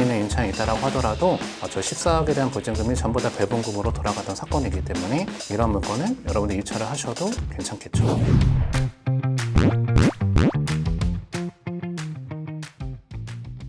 있는 임차인이 있다고 하더라도 어, 저 14억에 대한 보증금이 전부 다 배분금으로 돌아가던 사건이기 때문에 이런 물건은 여러분들 입찰을 하셔도 괜찮겠죠.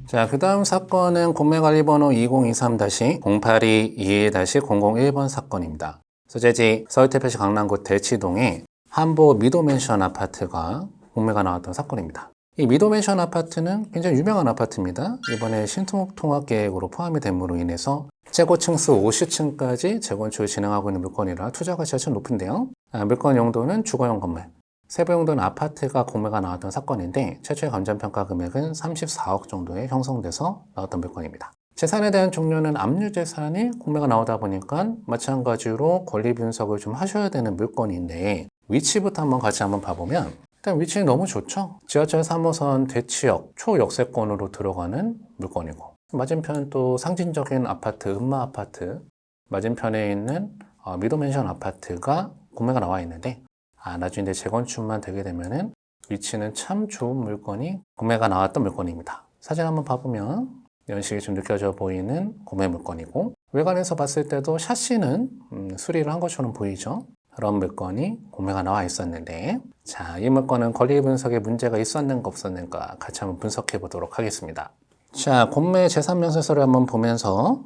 자, 그 다음 사건은 공매관리번호 2023-0822-001번 사건입니다. 소재지 서울태표시 강남구 대치동에 한보 미도맨션 아파트가 공매가 나왔던 사건입니다. 이 미도맨션 아파트는 굉장히 유명한 아파트입니다. 이번에 신통합 계획으로 포함이 됨으로 인해서 최고층 수 50층까지 재건축을 진행하고 있는 물건이라 투자 가치가 참 높은데요. 아, 물건 용도는 주거용 건물, 세부 용도는 아파트가 공매가 나왔던 사건인데 최초의 감정평가 금액은 34억 정도에 형성돼서 나왔던 물건입니다. 재산에 대한 종류는 압류재산이 공매가 나오다 보니까 마찬가지로 권리 분석을 좀 하셔야 되는 물건인데 위치부터 한번 같이 한번 봐보면 일단 위치는 너무 좋죠. 지하철 3호선 대치역 초역세권으로 들어가는 물건이고 맞은편 또 상징적인 아파트 음마 아파트 맞은편에 있는 어, 미도맨션 아파트가 공매가 나와 있는데 아, 나중에 재건축만 되게 되면은 위치는 참 좋은 물건이 구매가 나왔던 물건입니다. 사진 한번 봐보면 연식이 좀 느껴져 보이는 구매 물건이고 외관에서 봤을 때도 샤시는 음, 수리를 한 것처럼 보이죠. 그런 물건이 구매가 나와 있었는데 자, 이 물건은 권리 분석에 문제가 있었는가 없었는가 같이 한번 분석해 보도록 하겠습니다. 자, 공매 재산 명세서를 한번 보면서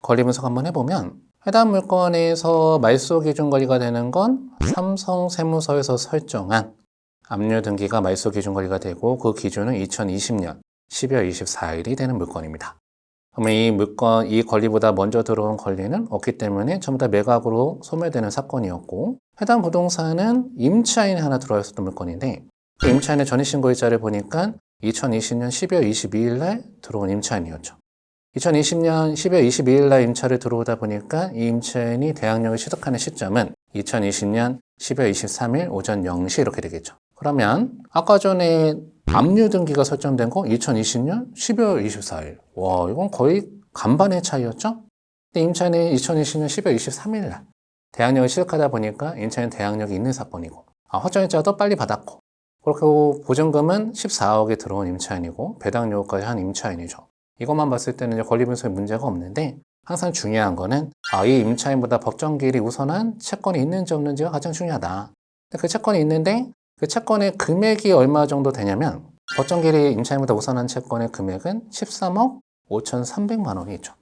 권리 분석 한번 해보면 해당 물건에서 말소 기준 권리가 되는 건 삼성 세무서에서 설정한 압류 등기가 말소 기준 권리가 되고 그 기준은 2020년 12월 24일이 되는 물건입니다. 그러면 이 물건, 이 권리보다 먼저 들어온 권리는 없기 때문에 전부 다 매각으로 소멸되는 사건이었고 해당 부동산은 임차인이 하나 들어와 있었던 물건인데 그 임차인의 전입신고일자를 보니까 2020년 12월 22일 날 들어온 임차인이었죠. 2020년 12월 22일 날 임차를 들어오다 보니까 이 임차인이 대항력을 취득하는 시점은 2020년 12월 23일 오전 0시 이렇게 되겠죠. 그러면 아까 전에 압류 등기가 설정된 거 2020년 12월 24일. 와, 이건 거의 간반의 차이였죠? 근데 임차인이 2020년 12월 23일 날 대항력을 취득하다 보니까 임차인 대항력이 있는 사건이고 아, 허정일자도 빨리 받았고 그렇게 보증금은 14억에 들어온 임차인이고 배당 요구까지 한 임차인이죠. 이것만 봤을 때는 권리 분석에 문제가 없는데 항상 중요한 거는 아, 이 임차인보다 법정기일이 우선한 채권이 있는지 없는지가 가장 중요하다. 그 채권이 있는데 그 채권의 금액이 얼마 정도 되냐면 법정기일이 임차인보다 우선한 채권의 금액은 13억 5,300만 원이 있죠.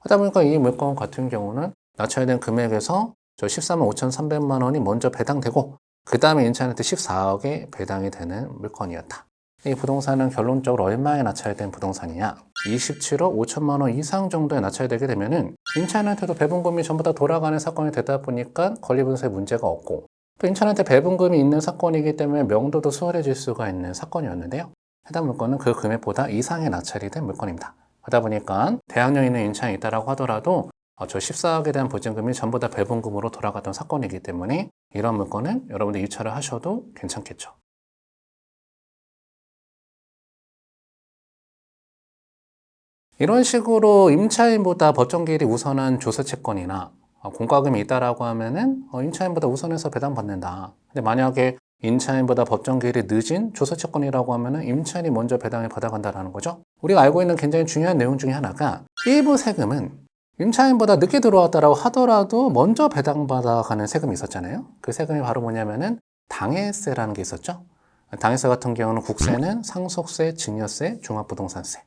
하다 보니까 이 물건 같은 경우는 낮춰야 되는 금액에서 저 13억 5,300만 원이 먼저 배당되고 그 다음에 임차인한테 14억에 배당이 되는 물건이었다. 이 부동산은 결론적으로 얼마에 낮춰야 되는 부동산이냐? 27억 5천만 원 이상 정도에 낮춰야 되게 되면은 임차인한테도 배분금이 전부 다 돌아가는 사건이 되다 보니까 권리 분석에 문제가 없고 또 임차인한테 배분금이 있는 사건이기 때문에 명도도 수월해질 수가 있는 사건이었는데요. 해당 물건은 그 금액보다 이상의 낙찰이 된 물건입니다. 하다 보니까 대항력 있는 임차인이 있다라고 하더라도 어, 저 14억에 대한 보증금이 전부 다 배분금으로 돌아갔던 사건이기 때문에 이런 물건은 여러분들 입찰을 하셔도 괜찮겠죠. 이런 식으로 임차인보다 법정기일이 우선한 조세 채권이나 어, 공과금이 있다라고 하면은 어, 임차인보다 우선해서 배당받는다. 근데 만약에 임차인보다 법정 기일이 늦은 조세채권이라고 하면은 임차인이 먼저 배당을 받아간다라는 거죠. 우리가 알고 있는 굉장히 중요한 내용 중에 하나가 일부 세금은 임차인보다 늦게 들어왔다라고 하더라도 먼저 배당받아가는 세금이 있었잖아요. 그 세금이 바로 뭐냐면은 당해세라는 게 있었죠. 당해세 같은 경우는 국세는 상속세, 증여세, 종합부동산세.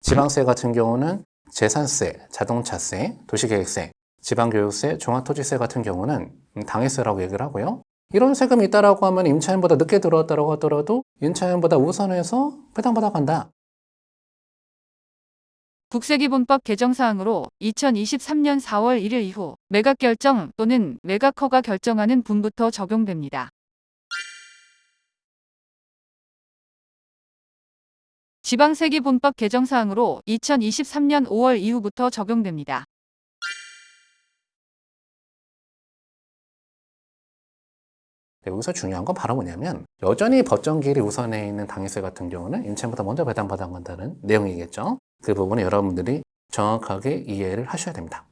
지방세 같은 경우는 재산세, 자동차세, 도시계획세, 지방교육세, 종합토지세 같은 경우는 당해세라고 얘기를 하고요. 이런 세금이 있다라고 하면 임차인보다 늦게 들어왔다고 하더라도 임차인보다 우선해서 배당받아 간다. 국세기본법 개정사항으로 2023년 4월 1일 이후 매각 결정 또는 매각 허가 결정하는 분부터 적용됩니다. 지방세기본법 개정사항으로 2023년 5월 이후부터 적용됩니다. 여기서 중요한 건 바로 뭐냐면 여전히 법정기일이 우선해 있는 당해세 같은 경우는 임차인보다 먼저 배당받아 간다는 내용이겠죠. 그 부분은 여러분들이 정확하게 이해를 하셔야 됩니다.